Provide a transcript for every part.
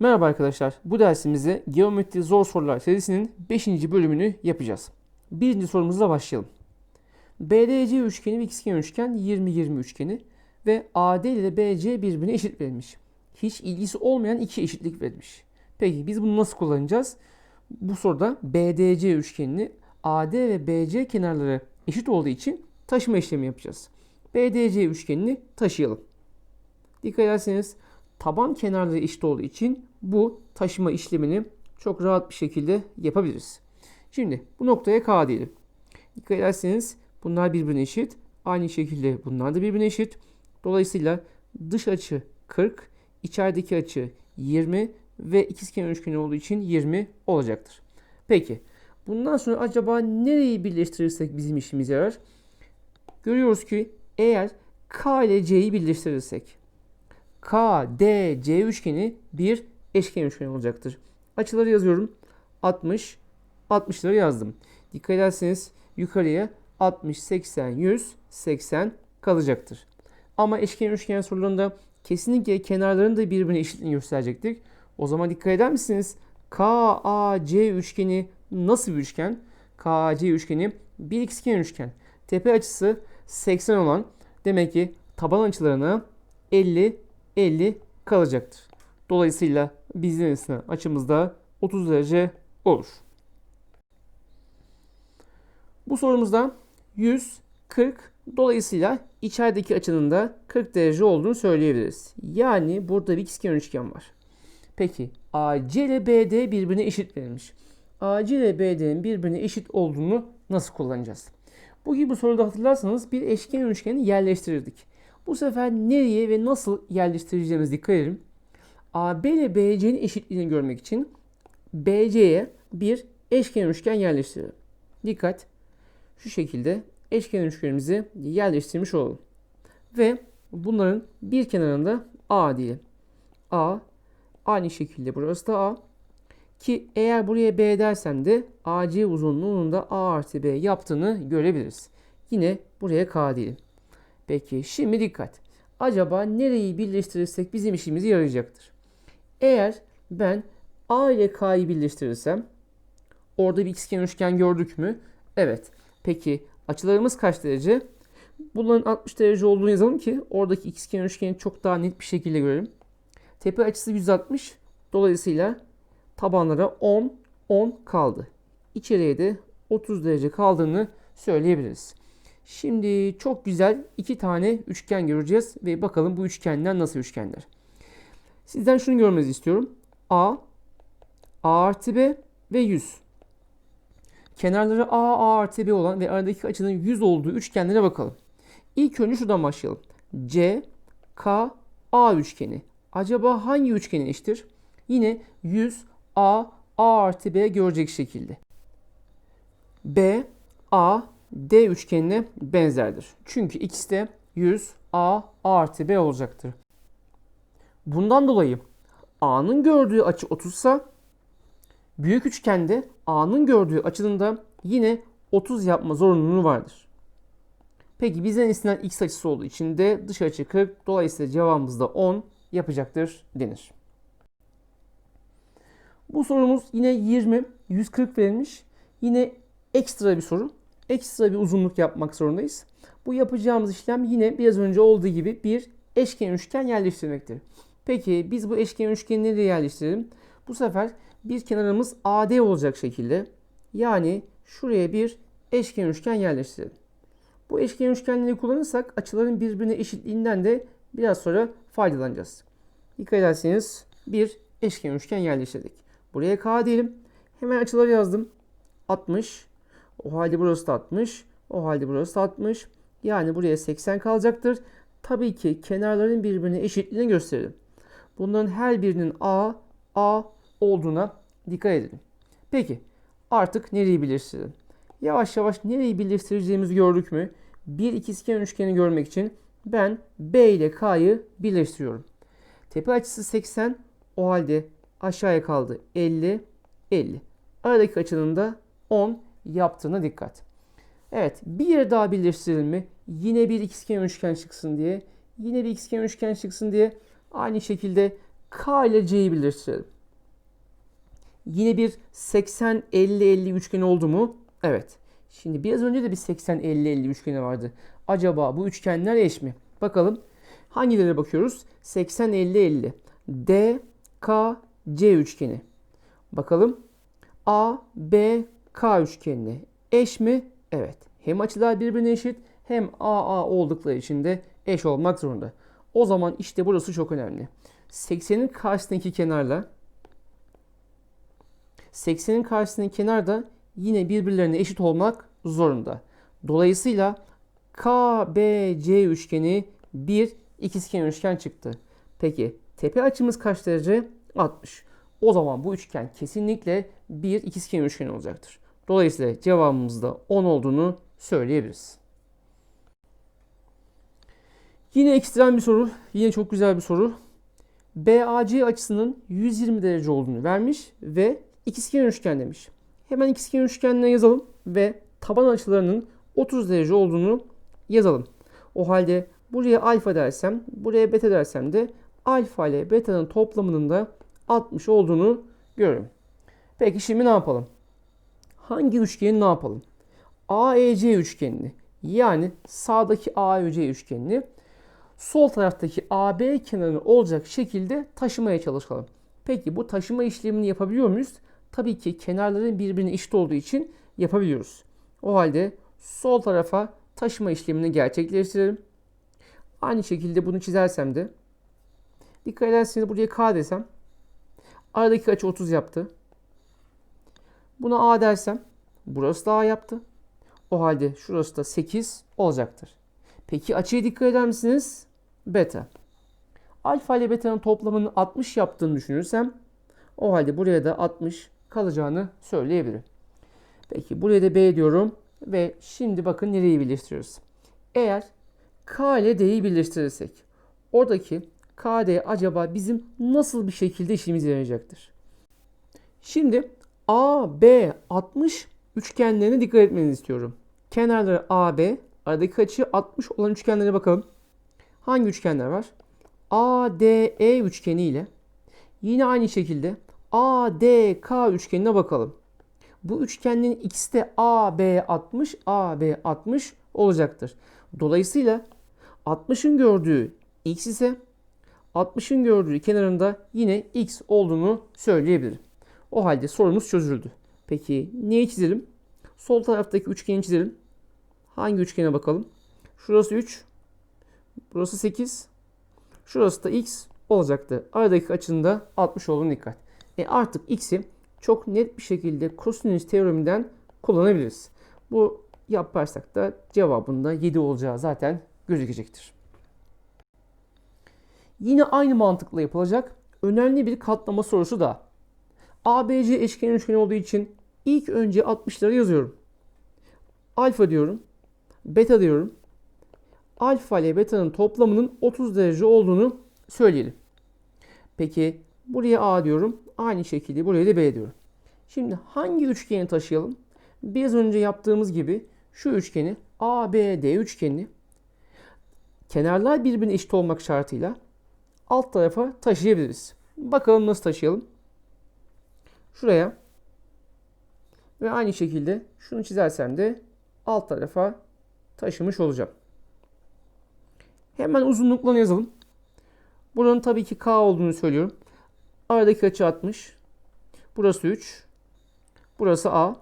Merhaba arkadaşlar. Bu dersimizde Geometri Zor Sorular serisinin 5. bölümünü yapacağız. Birinci sorumuzla başlayalım. BDC üçgeni ve ikizkenar üçgen 20-20 üçgeni ve AD ile BC birbirine eşit verilmiş. Hiç ilgisi olmayan iki eşitlik verilmiş. Peki biz bunu nasıl kullanacağız? Bu soruda BDC üçgenini AD ve BC kenarları eşit olduğu için taşıma işlemi yapacağız. BDC üçgenini taşıyalım. Dikkat ederseniz taban kenarları eşit olduğu için bu taşıma işlemini çok rahat bir şekilde yapabiliriz. Şimdi bu noktaya K diyelim. Dikkat ederseniz bunlar birbirine eşit. Aynı şekilde bunlar da birbirine eşit. Dolayısıyla dış açı 40, içerideki açı 20 ve ikizkenar üçgeni olduğu için 20 olacaktır. Peki bundan sonra acaba nereyi birleştirirsek bizim işimize yarar? Görüyoruz ki eğer K ile C'yi birleştirirsek KDC üçgeni bir eşkenar üçgen olacaktır. Açıları yazıyorum. 60, 60'ları yazdım. Dikkat ederseniz yukarıya 60, 80, 100, 80 kalacaktır. Ama eşkenar üçgen sorularında kesinlikle kenarların da birbirine eşitliğini gösterecektik. O zaman dikkat eder misiniz? KAC üçgeni nasıl bir üçgen? KAC üçgeni bir ikizkenar üçgen. Tepe açısı 80 olan demek ki taban açılarına 50 50 kalacaktır. Dolayısıyla bizden ise açımızda 30 derece olur. Bu sorumuzda 140 dolayısıyla içerideki açının da 40 derece olduğunu söyleyebiliriz. Yani burada bir ikizkenar üçgen var. Peki AC ile BD birbirine eşit verilmiş. AC ile BD'nin birbirine eşit olduğunu nasıl kullanacağız? Bu gibi soruda hatırlarsanız bir eşkenar üçgeni yerleştirirdik. Bu sefer nereye ve nasıl yerleştireceğimiz dikkat edelim. AB ile BC'nin eşitliğini görmek için BC'ye bir eşkenar üçgen yerleştirelim. Dikkat. Şu şekilde eşkenar üçgenimizi yerleştirmiş olalım. Ve bunların bir kenarında A diyelim. A aynı şekilde burası da A. Ki eğer buraya B dersem de AC uzunluğunun da A artı B yaptığını görebiliriz. Yine buraya K diyelim. Peki şimdi dikkat. Acaba nereyi birleştirirsek bizim işimize yarayacaktır. Eğer ben A ile K'yı birleştirirsem orada bir ikizkenar üçgen gördük mü? Evet. Peki açılarımız kaç derece? Bunların 60 derece olduğunu yazalım ki oradaki ikizkenar üçgeni çok daha net bir şekilde görelim. Tepe açısı 160. Dolayısıyla tabanlara 10 10 kaldı. İçeriye de 30 derece kaldığını söyleyebiliriz. Şimdi çok güzel iki tane üçgen göreceğiz ve bakalım bu üçgenler nasıl üçgenler. Sizden şunu görmenizi istiyorum. A, A artı B ve 100. Kenarları A, A artı B olan ve aradaki açının 100 olduğu üçgenlere bakalım. İlk önce şuradan başlayalım. C, K, A üçgeni. Acaba hangi üçgenin eşittir? Yine 100, A, A artı B görecek şekilde. B, A, D üçgenine benzerdir. Çünkü ikisi de 100 A, A artı B olacaktır. Bundan dolayı A'nın gördüğü açı 30 ise büyük üçgende A'nın gördüğü açının da yine 30 yapma zorunluluğu vardır. Peki bizden istenen x açısı olduğu için de dış açı 40. Dolayısıyla cevabımız da 10 yapacaktır denir. Bu sorumuz yine 20, 140 verilmiş. Yine ekstra bir soru ekstra bir uzunluk yapmak zorundayız. Bu yapacağımız işlem yine biraz önce olduğu gibi bir eşkenar üçgen yerleştirmektir. Peki biz bu eşkenar üçgeni nereye yerleştirelim? Bu sefer bir kenarımız AD olacak şekilde yani şuraya bir eşkenar üçgen yerleştirelim. Bu eşkenar üçgenleri kullanırsak açıların birbirine eşitliğinden de biraz sonra faydalanacağız. Dikkat ederseniz bir eşkenar üçgen yerleştirdik. Buraya K diyelim. Hemen açıları yazdım. 60, o halde burası da 60. O halde burası da 60. Yani buraya 80 kalacaktır. Tabii ki kenarların birbirine eşitliğini gösterelim. Bunların her birinin A, A olduğuna dikkat edelim. Peki artık nereyi birleştirelim? Yavaş yavaş nereyi birleştireceğimizi gördük mü? Bir ikizkenar üçgeni görmek için ben B ile K'yı birleştiriyorum. Tepe açısı 80. O halde aşağıya kaldı 50, 50. Aradaki açının da 10 yaptığına dikkat. Evet bir yere daha birleştirelim mi? Yine bir ikizkenar üçgen çıksın diye. Yine bir ikizkenar üçgen çıksın diye. Aynı şekilde K ile C'yi birleştirelim. Yine bir 80-50-50 üçgen oldu mu? Evet. Şimdi biraz önce de bir 80-50-50 üçgeni vardı. Acaba bu üçgenler eş mi? Bakalım. Hangilere bakıyoruz? 80-50-50. D, K, C üçgeni. Bakalım. A, B, K üçgenine eş mi? Evet. Hem açılar birbirine eşit hem AA oldukları için de eş olmak zorunda. O zaman işte burası çok önemli. 80'in karşısındaki kenarla 80'in karşısındaki kenar da yine birbirlerine eşit olmak zorunda. Dolayısıyla KBC üçgeni bir ikizkenar üçgen çıktı. Peki tepe açımız kaç derece? 60. O zaman bu üçgen kesinlikle bir ikizkenar üçgen olacaktır. Dolayısıyla cevabımızda 10 olduğunu söyleyebiliriz. Yine ekstrem bir soru. Yine çok güzel bir soru. BAC açısının 120 derece olduğunu vermiş ve ikizkenar üçgen demiş. Hemen ikizkenar üçgenine yazalım ve taban açılarının 30 derece olduğunu yazalım. O halde buraya alfa dersem, buraya beta dersem de alfa ile beta'nın toplamının da 60 olduğunu görüyorum. Peki şimdi ne yapalım? Hangi üçgeni ne yapalım? AEC üçgenini yani sağdaki AEC üçgenini sol taraftaki AB kenarını olacak şekilde taşımaya çalışalım. Peki bu taşıma işlemini yapabiliyor muyuz? Tabii ki kenarların birbirine eşit olduğu için yapabiliyoruz. O halde sol tarafa taşıma işlemini gerçekleştirelim. Aynı şekilde bunu çizersem de dikkat ederseniz buraya K desem aradaki açı 30 yaptı. Buna A dersem burası da A yaptı. O halde şurası da 8 olacaktır. Peki açıya dikkat eder misiniz? Beta. Alfa ile beta'nın toplamının 60 yaptığını düşünürsem o halde buraya da 60 kalacağını söyleyebilirim. Peki buraya da B diyorum ve şimdi bakın nereyi birleştiriyoruz. Eğer K ile D'yi birleştirirsek oradaki KD acaba bizim nasıl bir şekilde işimize yarayacaktır? Şimdi A, B, 60 üçgenlerine dikkat etmenizi istiyorum. Kenarları AB, aradaki açı 60 olan üçgenlere bakalım. Hangi üçgenler var? ADE üçgeni ile yine aynı şekilde ADK üçgenine bakalım. Bu üçgenlerin ikisi de AB 60, AB 60 olacaktır. Dolayısıyla 60'ın gördüğü x ise 60'ın gördüğü kenarında yine x olduğunu söyleyebilirim. O halde sorumuz çözüldü. Peki neyi çizelim? Sol taraftaki üçgeni çizelim. Hangi üçgene bakalım? Şurası 3. Burası 8. Şurası da x olacaktı. Aradaki açının da 60 olduğunu dikkat. E artık x'i çok net bir şekilde kosinüs teoreminden kullanabiliriz. Bu yaparsak da cevabında 7 olacağı zaten gözükecektir. Yine aynı mantıkla yapılacak önemli bir katlama sorusu da. ABC eşkenar üçgen olduğu için ilk önce 60'ları yazıyorum. Alfa diyorum. Beta diyorum. Alfa ile beta'nın toplamının 30 derece olduğunu söyleyelim. Peki buraya A diyorum. Aynı şekilde buraya da B diyorum. Şimdi hangi üçgeni taşıyalım? Biraz önce yaptığımız gibi şu üçgeni ABD üçgenini kenarlar birbirine eşit olmak şartıyla alt tarafa taşıyabiliriz. Bakalım nasıl taşıyalım. Şuraya ve aynı şekilde şunu çizersem de alt tarafa taşımış olacağım. Hemen uzunluklarını yazalım. Buranın tabii ki K olduğunu söylüyorum. Aradaki açı 60. Burası 3. Burası A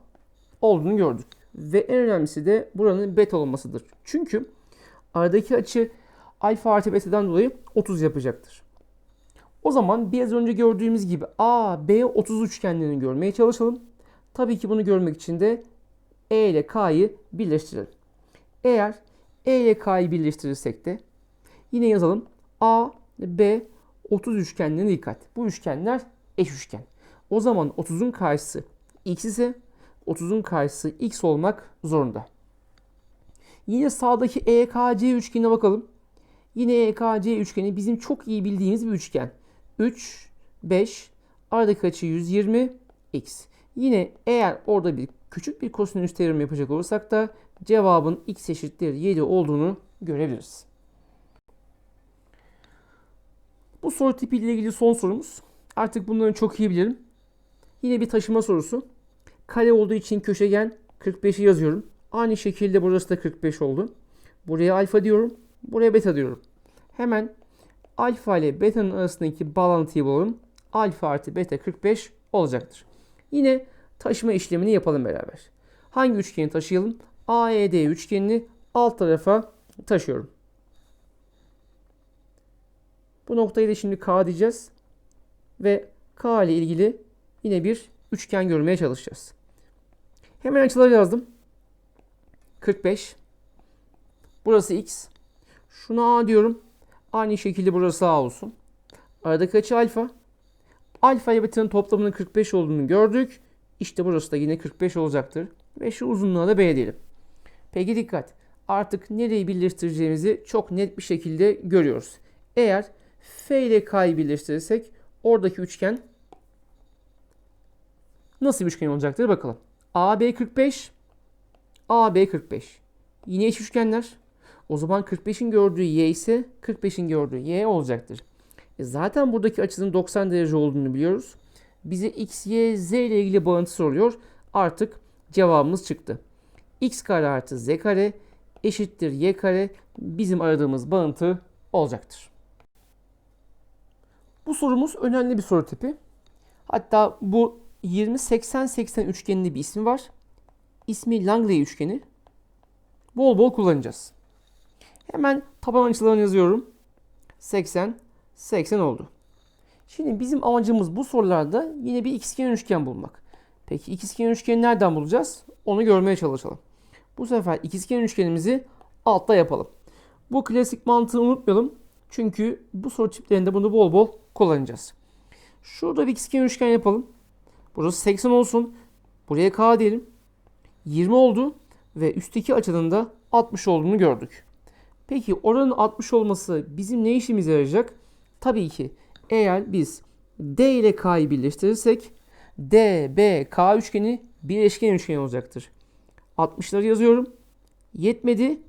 olduğunu gördük. Ve en önemlisi de buranın beta olmasıdır. Çünkü aradaki açı alfa artı beta'dan dolayı 30 yapacaktır. O zaman biraz önce gördüğümüz gibi A, B 30 üçgenlerini görmeye çalışalım. Tabii ki bunu görmek için de E ile K'yı birleştirelim. Eğer E ile K'yı birleştirirsek de yine yazalım. A, B 30 üçgenlerine dikkat. Bu üçgenler eş üçgen. O zaman 30'un karşısı x ise 30'un karşısı x olmak zorunda. Yine sağdaki EKC üçgenine bakalım. Yine EKC üçgeni bizim çok iyi bildiğimiz bir üçgen. 3, 5, aradaki açı 120, x. Yine eğer orada bir küçük bir kosinüs teoremi yapacak olursak da cevabın x eşittir 7 olduğunu görebiliriz. Bu Bu soru tipiyle ilgili son sorumuz. Artık bunları çok iyi bilirim. Yine bir taşıma sorusu. Kare olduğu için köşegen 45'i yazıyorum. Aynı şekilde burası da 45 oldu. Buraya alfa diyorum. Buraya beta diyorum. Hemen alfa ile beta'nın arasındaki bağlantıyı bulalım. Alfa artı beta 45 olacaktır. Yine taşıma işlemini yapalım beraber. Hangi üçgeni taşıyalım? AED üçgenini alt tarafa taşıyorum. Bu noktayı da şimdi K diyeceğiz. Ve K ile ilgili yine bir üçgen görmeye çalışacağız. Hemen açıları yazdım. 45. Burası X. Şuna A diyorum. Aynı şekilde burası A olsun. Aradaki açı alfa. Alfa ile beta'nın toplamının 45 olduğunu gördük. İşte burası da yine 45 olacaktır. Ve şu uzunluğa da B diyelim. Peki dikkat. Artık nereyi birleştireceğimizi çok net bir şekilde görüyoruz. Eğer F ile K'yı birleştirirsek oradaki üçgen nasıl bir üçgen olacaktır bakalım. AB 45, AB 45. Yine eş üçgenler. O zaman 45'in gördüğü y ise 45'in gördüğü y olacaktır. E zaten buradaki açının 90 derece olduğunu biliyoruz. Bize x, y, z ile ilgili bağıntı soruyor. Artık cevabımız çıktı. x kare artı z kare eşittir y kare bizim aradığımız bağıntı olacaktır. Bu sorumuz önemli bir soru tipi. Hatta bu 20-80-80 üçgeninde bir ismi var. İsmi Langley üçgeni. Bol bol kullanacağız. Hemen taban açılarını yazıyorum. 80, 80 oldu. Şimdi bizim amacımız bu sorularda yine bir ikizkenar üçgen bulmak. Peki ikizkenar üçgeni nereden bulacağız? Onu görmeye çalışalım. Bu sefer ikizkenar üçgenimizi altta yapalım. Bu klasik mantığı unutmayalım. Çünkü bu soru tiplerinde bunu bol bol kullanacağız. Şurada bir ikizkenar üçgen yapalım. Burası 80 olsun. Buraya K diyelim. 20 oldu ve üstteki açının da 60 olduğunu gördük. Peki oranın 60 olması bizim ne işimize yarayacak? Tabii ki eğer biz D ile K'yı birleştirirsek DBK üçgeni bir eşkenar üçgen olacaktır. 60'ları yazıyorum. Yetmedi.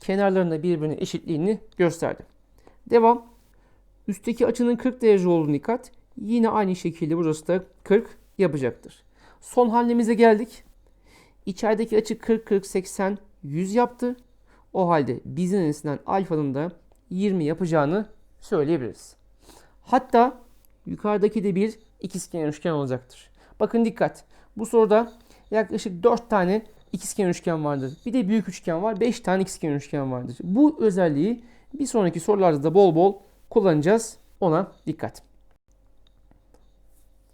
Kenarlarında birbirine eşitliğini gösterdim. Devam. Üstteki açının 40 derece olduğunu dikkat. Yine aynı şekilde burası da 40 yapacaktır. Son halimize geldik. İçerideki açı 40, 40, 80, 100 yaptı. O halde bizinesinden alfanın da 20 yapacağını söyleyebiliriz. Hatta yukarıdaki de bir ikizkenar üçgen olacaktır. Bakın dikkat. Bu soruda yaklaşık 4 tane ikizkenar üçgen vardır. Bir de büyük üçgen var. 5 tane ikizkenar üçgen vardır. Bu özelliği bir sonraki sorularda da bol bol kullanacağız. Ona dikkat.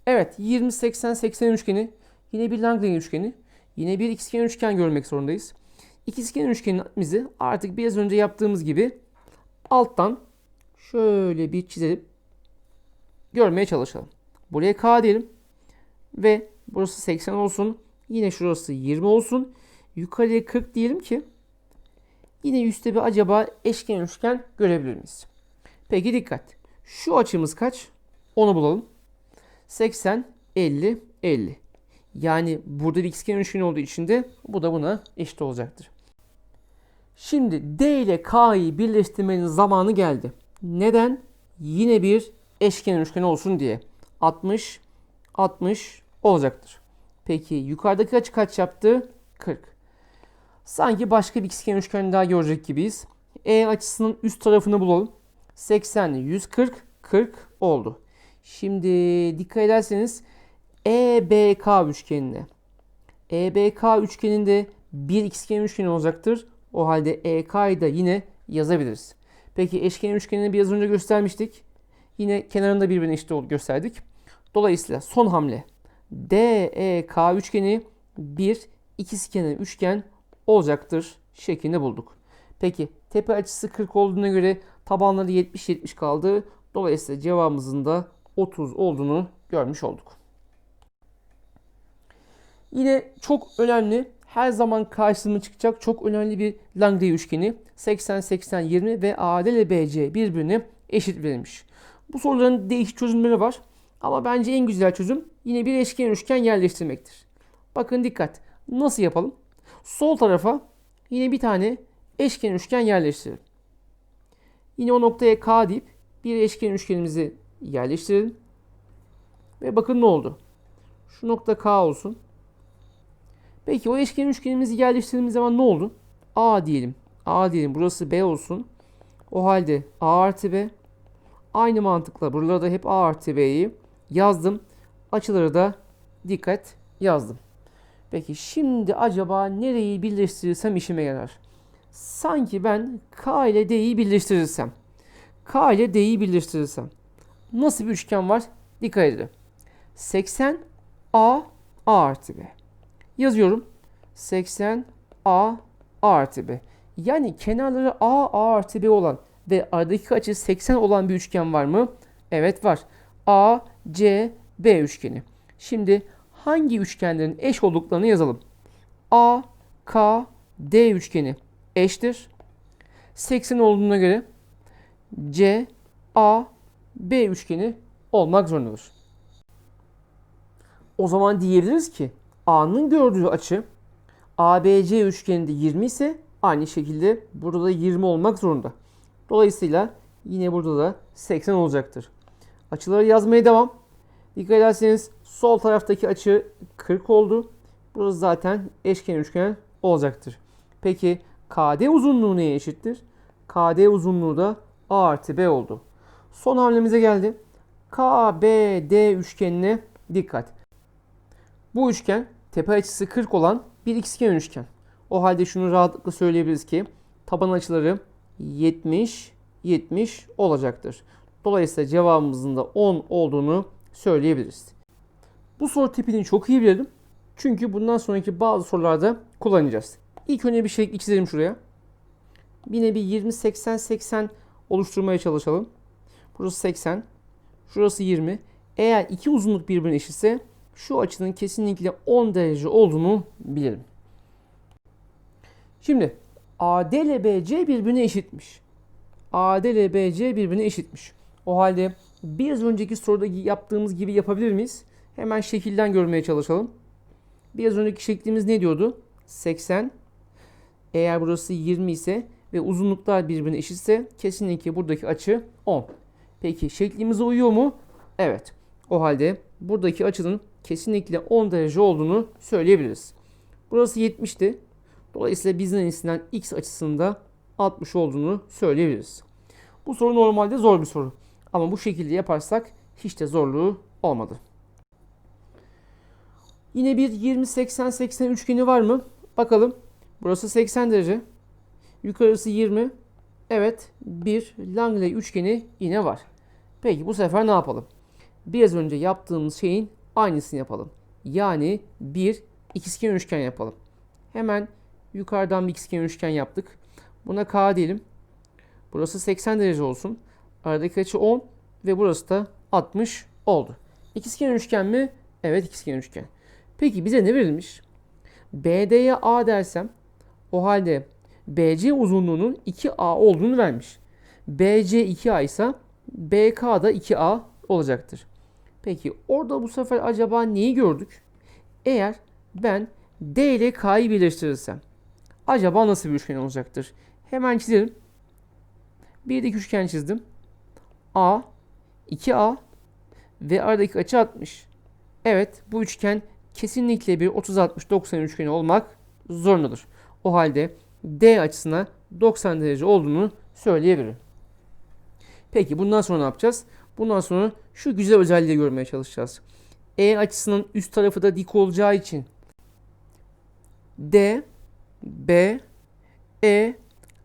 Evet 20 80 80 üçgeni yine bir Langley üçgeni yine bir ikizkenar üçgen görmek zorundayız. İkizkenar üçgenimizi artık biraz önce yaptığımız gibi alttan şöyle bir çizelim. Görmeye çalışalım. Buraya K diyelim. Ve burası 80 olsun. Yine şurası 20 olsun. Yukarıya 40 diyelim ki yine üstte bir acaba eşkenar üçgen görebilir miyiz? Peki dikkat. Şu açımız kaç? Onu bulalım. 80, 50, 50. Yani burada bir ikizkenar üçgen olduğu için de bu da buna eşit olacaktır. Şimdi D ile K'yı birleştirmenin zamanı geldi. Neden? Yine bir eşkenar üçgen olsun diye. 60, 60 olacaktır. Peki yukarıdaki açı kaç yaptı? 40. Sanki başka bir ikizkenar üçgen daha görecek gibiyiz. E açısının üst tarafını bulalım. 80, 140, 40 oldu. Şimdi dikkat ederseniz EBK üçgenine. EBK üçgeninde bir ikizkenar üçgen olacaktır. O halde EK'yı da yine yazabiliriz. Peki eşkenar üçgenini biraz önce göstermiştik. Yine kenarında birbirine eşit gösterdik. Dolayısıyla son hamle DEK üçgeni bir ikizkenar üçgen olacaktır şeklinde bulduk. Peki tepe açısı 40 olduğuna göre tabanları 70-70 kaldı. Dolayısıyla cevabımızın da 30 olduğunu görmüş olduk. Yine çok önemli her zaman karşısına çıkacak çok önemli bir Langley üçgeni 80-80-20 ve AD ile BC birbirine eşit verilmiş. Bu soruların değişik çözümleri var. Ama bence en güzel çözüm yine bir eşkenar üçgen yerleştirmektir. Bakın dikkat. Nasıl yapalım? Sol tarafa yine bir tane eşkenar üçgen yerleştirelim. Yine o noktaya K deyip bir eşkenar üçgenimizi yerleştirelim. Ve bakın ne oldu. Şu nokta K olsun. Peki o eşkenar üçgenimizi yerleştirdiğimiz zaman ne oldu? A diyelim. A diyelim. Burası B olsun. O halde A artı B. Aynı mantıkla buralara da hep A artı B'yi yazdım. Açıları da dikkat yazdım. Peki şimdi acaba nereyi birleştirirsem işime yarar? Sanki ben K ile D'yi birleştirirsem. K ile D'yi birleştirirsem. Nasıl bir üçgen var? Dikkat edin. 80 A A artı B. Yazıyorum. 80 A A artı B. Yani kenarları A A artı B olan ve aradaki açı 80 olan bir üçgen var mı? Evet var. A C B üçgeni. Şimdi hangi üçgenlerin eş olduklarını yazalım. A K D üçgeni eştir. 80 olduğuna göre C A B üçgeni olmak zorundadır. O zaman diyebiliriz ki A'nın gördüğü açı ABC üçgeninde 20 ise aynı şekilde burada da 20 olmak zorunda. Dolayısıyla yine burada da 80 olacaktır. Açıları yazmaya devam. Dikkat ederseniz sol taraftaki açı 40 oldu. Burası zaten eşkenar üçgen olacaktır. Peki KD uzunluğu neye eşittir? KD uzunluğu da A artı B oldu. Son hamlemize geldi. KBD üçgenine dikkat. Bu üçgen tepe açısı 40 olan bir ikizkenar üçgen. O halde şunu rahatlıkla söyleyebiliriz ki taban açıları 70 70 olacaktır. Dolayısıyla cevabımızın da 10 olduğunu söyleyebiliriz. Bu soru tipini çok iyi bilelim. Çünkü bundan sonraki bazı sorularda kullanacağız. İlk önce bir şekli çizelim şuraya. Yine bir 20 80 80 oluşturmaya çalışalım. Burası 80. Şurası 20. Eğer iki uzunluk birbirine eşitse şu açının kesinlikle 10 derece olduğunu bilelim. Şimdi AD ile BC birbirine eşitmiş. AD ile BC birbirine eşitmiş. O halde biraz önceki soruda yaptığımız gibi yapabilir miyiz? Hemen şekilden görmeye çalışalım. Biraz önceki şeklimiz ne diyordu? 80. Eğer burası 20 ise ve uzunluklar birbirine eşitse kesinlikle buradaki açı 10. Peki şeklimize uyuyor mu? Evet. O halde buradaki açının kesinlikle 10 derece olduğunu söyleyebiliriz. Burası 70'ti. Dolayısıyla bizden istenen x açısında 60 olduğunu söyleyebiliriz. Bu soru normalde zor bir soru. Ama bu şekilde yaparsak hiç de zorluğu olmadı. Yine bir 20-80-80 üçgeni var mı? Bakalım. Burası 80 derece. Yukarısı 20. Evet bir Langley üçgeni yine var. Peki bu sefer ne yapalım? Biraz önce yaptığımız şeyin aynısını yapalım. Yani bir ikizkenar üçgen yapalım. Hemen yukarıdan bir ikizkenar üçgen yaptık. Buna K diyelim. Burası 80 derece olsun. Aradaki açı 10 ve burası da 60 oldu. İkizkenar üçgen mi? Evet ikizkenar üçgen. Peki bize ne verilmiş? BD'ye A dersem o halde BC uzunluğunun 2A olduğunu vermiş. BC 2A ise BK da 2A olacaktır. Peki orada bu sefer acaba neyi gördük? Eğer ben D ile K'yı birleştirirsem acaba nasıl bir üçgen olacaktır? Hemen çizelim. Bir dik üçgen çizdim. A, 2A ve aradaki açı 60. Evet bu üçgen kesinlikle bir 30-60-90 üçgeni olmak zorundadır. O halde D açısına 90 derece olduğunu söyleyebilirim. Peki bundan sonra ne yapacağız? Bundan sonra şu güzel özelliği görmeye çalışacağız. E açısının üst tarafı da dik olacağı için D, B, E,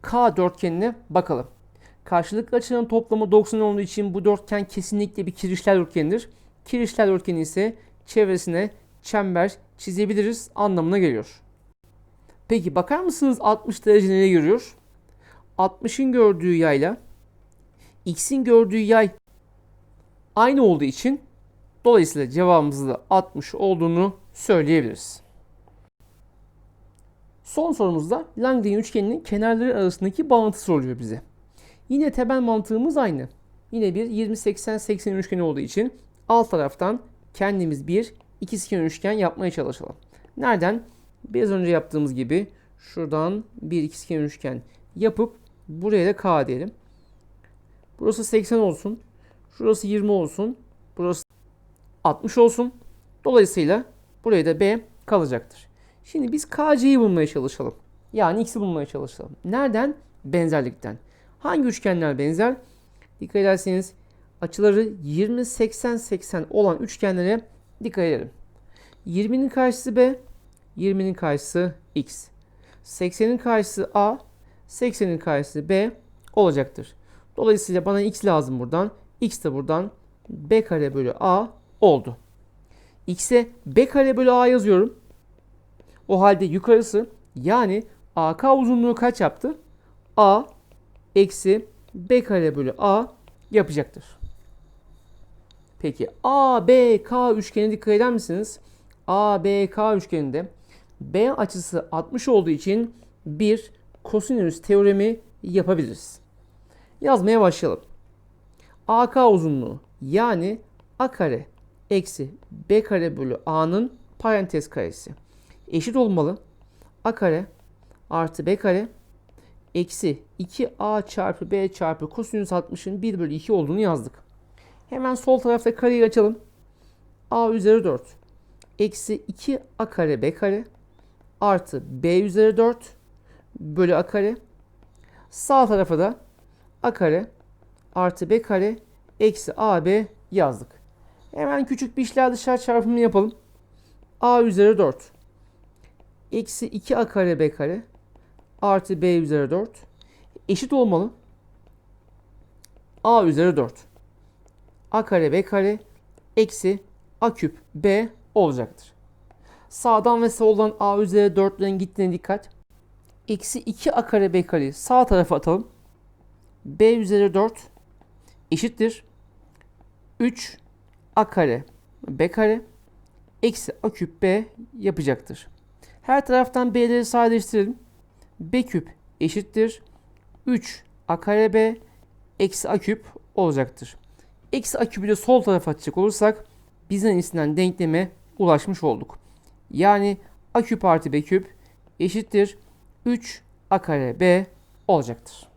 K dörtgenine bakalım. Karşılıklı açıların toplamı 90 olduğu için bu dörtgen kesinlikle bir kirişler dörtgenidir. Kirişler dörtgeni ise çevresine çember çizebiliriz anlamına geliyor. Peki bakar mısınız 60 derece nereye görüyor? 60'ın gördüğü yayla x'in gördüğü yay aynı olduğu için dolayısıyla cevabımızın da 60 olduğunu söyleyebiliriz. Son sorumuzda Langdon üçgeninin kenarları arasındaki bağıntı soruluyor bize. Yine temel mantığımız aynı. Yine bir 20-80-80 üçgeni olduğu için alt taraftan kendimiz bir ikizkenar üçgen yapmaya çalışalım. Nereden? Biraz önce yaptığımız gibi şuradan bir ikizkenar üçgen yapıp buraya da K diyelim. Burası 80 olsun. Şurası 20 olsun. Burası 60 olsun. Dolayısıyla buraya da B kalacaktır. Şimdi biz KC'yi bulmaya çalışalım. Yani X'i bulmaya çalışalım. Nereden? Benzerlikten. Hangi üçgenler benzer? Dikkat ederseniz açıları 20, 80, 80 olan üçgenlere dikkat edelim. 20'nin karşısı B, 20'nin karşısı X. 80'in karşısı A, 80'in karşısı B olacaktır. Dolayısıyla bana X lazım buradan. X de buradan B kare bölü A oldu. X'e B kare bölü A yazıyorum. O halde yukarısı yani AK uzunluğu kaç yaptı? A eksi B kare bölü A yapacaktır. Peki ABK üçgeni dikkat eder misiniz? ABK üçgeninde B açısı 60 olduğu için bir kosinüs teoremi yapabiliriz. Yazmaya başlayalım. AK uzunluğu yani A kare eksi B kare bölü A'nın parantez karesi eşit olmalı. A kare artı B kare eksi 2A çarpı B çarpı kosinüs 60'ın 1 bölü 2 olduğunu yazdık. Hemen sol tarafta kareyi açalım. A üzeri 4 eksi 2A kare B kare artı B üzeri 4 bölü A kare. Sağ tarafa da A kare artı B kare eksi AB yazdık. Hemen küçük bir işler dışarı çarpımını yapalım. A üzeri 4 eksi 2A kare B kare artı B üzeri 4 eşit olmalı. A üzeri 4 A kare B kare eksi A küp B olacaktır. Sağdan ve soldan A üzeri 4'lerin gittiğine dikkat. Eksi 2 A kare B kareyi sağ tarafa atalım. B üzeri 4 eşittir. 3 A kare B kare eksi A küp B yapacaktır. Her taraftan B'leri sadeleştirelim. B küp eşittir. 3 A kare B eksi A küp olacaktır. Eksi A küpü de sol tarafa atacak olursak bizden istenen denkleme ulaşmış olduk. Yani A küp artı B küp eşittir 3 A kare B olacaktır.